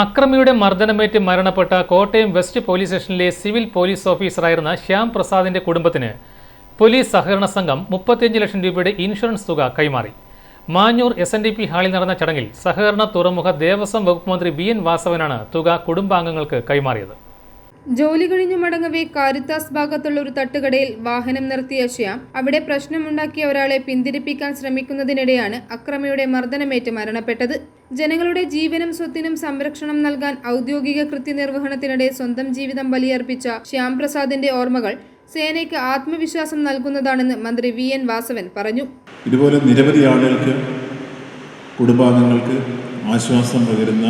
അക്രമിയുടെ മർദ്ദനമേറ്റ് മരണപ്പെട്ട Kottayam west police സ്റ്റേഷനിലെ സിവിൽ പോലീസ് ഓഫീസറായിരുന്ന ശ്യാം പ്രസാദിന്റെ കുടുംബത്തിന് പോലീസ് സഹകരണ സംഘം മുപ്പത്തിയഞ്ച് ലക്ഷം രൂപയുടെ ഇൻഷുറൻസ് തുക കൈമാറി. Manjoor S N D P ഹാളിൽ നടന്ന ചടങ്ങിൽ സഹകരണ തുറമുഖ ദേവസ്വം വകുപ്പ് മന്ത്രി ബി എൻ വാസവനാണ് തുക കുടുംബാംഗങ്ങൾക്ക് കൈമാറിയത്. ജോലി കഴിഞ്ഞു മടങ്ങവേ കാരിത്താസ് ഭാഗത്തുള്ള ഒരു തട്ടുകടയിൽ വാഹനം നിർത്തിയ ശ്യാം അവിടെ പ്രശ്നമുണ്ടാക്കിയ ഒരാളെ പിന്തിരിപ്പിക്കാൻ ശ്രമിക്കുന്നതിനിടെയാണ് അക്രമിയുടെ മർദ്ദനമേറ്റ് മരണപ്പെട്ടത്. ജനങ്ങളുടെ ജീവനും സ്വത്തിനും സംരക്ഷണം നൽകാൻ ഔദ്യോഗിക കൃത്യനിർവഹണത്തിനിടെ സ്വന്തം ജീവിതം ബലിയർപ്പിച്ച ശ്യാംപ്രസാദിന്റെ ഓർമ്മകൾ സേനയ്ക്ക് ആത്മവിശ്വാസം നൽകുന്നതാണെന്ന് മന്ത്രി വി എൻ വാസവൻ പറഞ്ഞു. ഇതുപോലെ നിരവധി ആളുകൾക്ക് കുടുംബാംഗങ്ങൾക്ക് ആശ്വാസം പകരുന്ന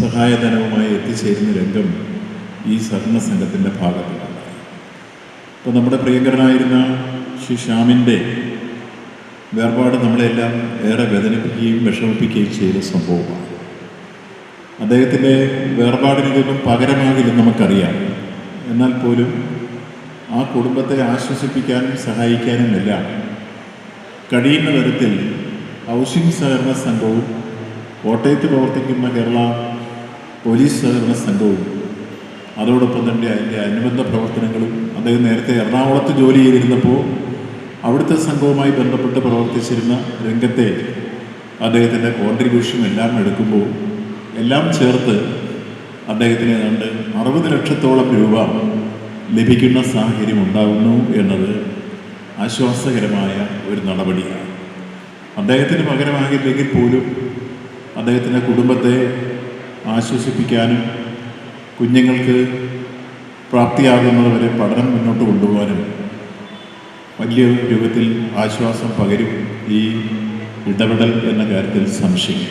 സഹായധനവുമായി എത്തിച്ചേരുന്ന രംഗം ഈ സഹകരണ സംഘത്തിന്റെ ഭാഗത്തുണ്ട് അപ്പോൾ നമ്മുടെ പ്രിയങ്കരനായിരുന്ന ശ്രീ ശ്യാമിന്റെ വേർപാട് നമ്മളെല്ലാം ഏറെ വേദനിപ്പിക്കുകയും വിഷമിപ്പിക്കുകയും ചെയ്ത സംഭവമാണ്. അദ്ദേഹത്തിന്റെ വേർപാടിന് ഇതൊന്നും പകരമാകില്ലെന്ന് നമുക്കറിയാം. എന്നാൽ പോലും ആ കുടുംബത്തെ ആശ്വസിപ്പിക്കാനും സഹായിക്കാനും എല്ലാം കഴിയുന്ന തരത്തിൽ ഹൗസിംഗ് സഹകരണ സംഘവും കോട്ടയത്ത് പ്രവർത്തിക്കുന്ന കേരള പോലീസ് സഹകരണ സംഘവും അതോടൊപ്പം തന്നെ അതിന്റെ അനുബന്ധ പ്രവർത്തനങ്ങളും അദ്ദേഹം നേരത്തെ എറണാകുളത്ത് ജോലി ചെയ്തിരുന്നപ്പോൾ അവിടുത്തെ സംഘവുമായി ബന്ധപ്പെട്ട് പ്രവർത്തിച്ചിരുന്ന രംഗത്തെ അദ്ദേഹത്തിന്റെ കോൺട്രിബ്യൂഷൻ എല്ലാം എടുക്കുമ്പോൾ എല്ലാം ചേർത്ത് അദ്ദേഹത്തിന് ഏതാണ്ട് അറുപത് ലക്ഷത്തോളം രൂപ ലഭിക്കുന്ന സാഹചര്യം ഉണ്ടാകുന്നു എന്നത് ആശ്വാസകരമായ ഒരു നടപടിയാണ്. അദ്ദേഹത്തിന് പകരമാകില്ലെങ്കിൽ പോലും അദ്ദേഹത്തിന്റെ കുടുംബത്തെ ആശ്വസിപ്പിക്കാനും കുഞ്ഞുങ്ങൾക്ക് പ്രാപ്തിയാകുന്നതുവരെ പഠനം മുന്നോട്ട് കൊണ്ടുപോകാനും വലിയ രൂപത്തിൽ ആശ്വാസം പകരും ഈ ഇടപെടൽ എന്ന കാര്യത്തിൽ സംശയം.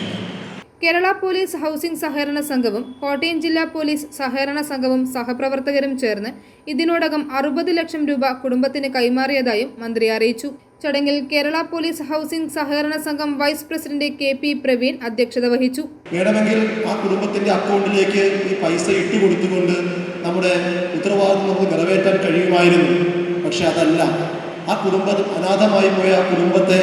കേരള പോലീസ് ഹൗസിംഗ് സഹകരണ സംഘവും കോട്ടയം ജില്ലാ പോലീസ് സഹകരണ സംഘവും സഹപ്രവർത്തകരും ചേർന്ന് ഇതിനോടകം അറുപത് ലക്ഷം രൂപ കുടുംബത്തിന് കൈമാറിയതായും മന്ത്രി അറിയിച്ചു. ചടങ്ങിൽ കേരള പോലീസ് ഹൗസിംഗ് സഹകരണ സംഘം vice president K P Praveen അധ്യക്ഷത വഹിച്ചു. വേണമെങ്കിൽ ആ കുടുംബത്തിന്റെ അക്കൗണ്ടിലേക്ക് ഈ പൈസ ഇട്ട് കൊടുത്തുകൊണ്ട് നമ്മുടെ ഉത്തരവാദിത്വം നമുക്ക് നിറവേറ്റാൻ കഴിയുമായിരുന്നു. പക്ഷെ അതല്ല. ആ കുടുംബം അനാഥമായി പോയ ആ കുടുംബത്തെ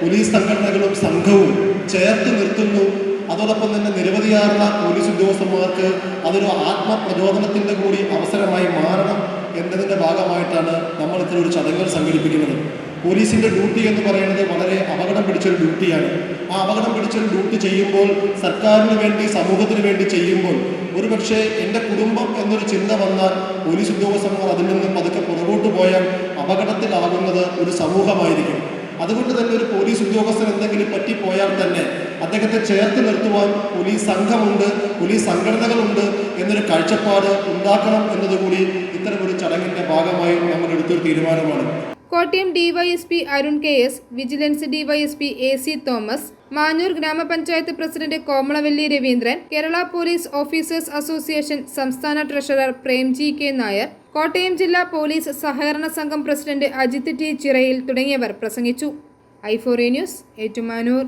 പോലീസ് സംഘടനകളും സംഘവും ചേർത്ത് നിർത്തുന്നു. അതോടൊപ്പം തന്നെ നിരവധിയാർന്ന പോലീസ് ഉദ്യോഗസ്ഥന്മാർക്ക് അതൊരു ആത്മപ്രചോദനത്തിന്റെ കൂടി അവസരമായി മാറണം എന്നതിന്റെ ഭാഗമായിട്ടാണ് നമ്മൾ ഇത്തരം ഒരു ചടങ്ങുകൾ സംഘടിപ്പിക്കുന്നത്. പോലീസിന്റെ ഡ്യൂട്ടി എന്ന് പറയുന്നത് വളരെ അപകടം പിടിച്ചൊരു ഡ്യൂട്ടിയാണ്. ആ അപകടം പിടിച്ചൊരു ഡ്യൂട്ടി ചെയ്യുമ്പോൾ സർക്കാരിന് വേണ്ടി സമൂഹത്തിന് വേണ്ടി ചെയ്യുമ്പോൾ ഒരുപക്ഷെ എന്റെ കുടുംബം എന്നൊരു ചിന്ത വന്നാൽ പോലീസ് ഉദ്യോഗസ്ഥന്മാർ അതിൽ നിന്ന് പതുക്കെ പുറകോട്ട് പോയാൽ അപകടത്തിലാകുന്നത് ഒരു സമൂഹമായിരിക്കും. അതുകൊണ്ട് തന്നെ ഒരു പോലീസ് ഉദ്യോഗസ്ഥൻ എന്തെങ്കിലും പറ്റിപ്പോയാൽ തന്നെ അദ്ദേഹത്തെ ചേർത്ത് നിർത്തുവാൻ പോലീസ് സംഘമുണ്ട് പോലീസ് സംഘടനകളുണ്ട് എന്നൊരു കാഴ്ചപ്പാട് ഉണ്ടാക്കണം എന്നതുകൂടി ഇത്തരമൊരു ചടങ്ങിന്റെ ഭാഗമായി നമ്മൾ എടുത്തൊരു തീരുമാനമാണ്. Kottayam DySP Arun K S vigilance DySP A C Thomas Manoor ഗ്രാമപഞ്ചായത്ത് president Komalavalli Raveendran Kerala police officers association സംസ്ഥാന ട്രഷറർ പ്രേംജി കെ നായർ കോട്ടയം ജില്ലാ പോലീസ് സഹകരണ സംഘം പ്രസിഡന്റ് അജിത് ടി ചിറയിൽ തുടങ്ങിയവർ പ്രസംഗിച്ചു. I four news Ettumanoor.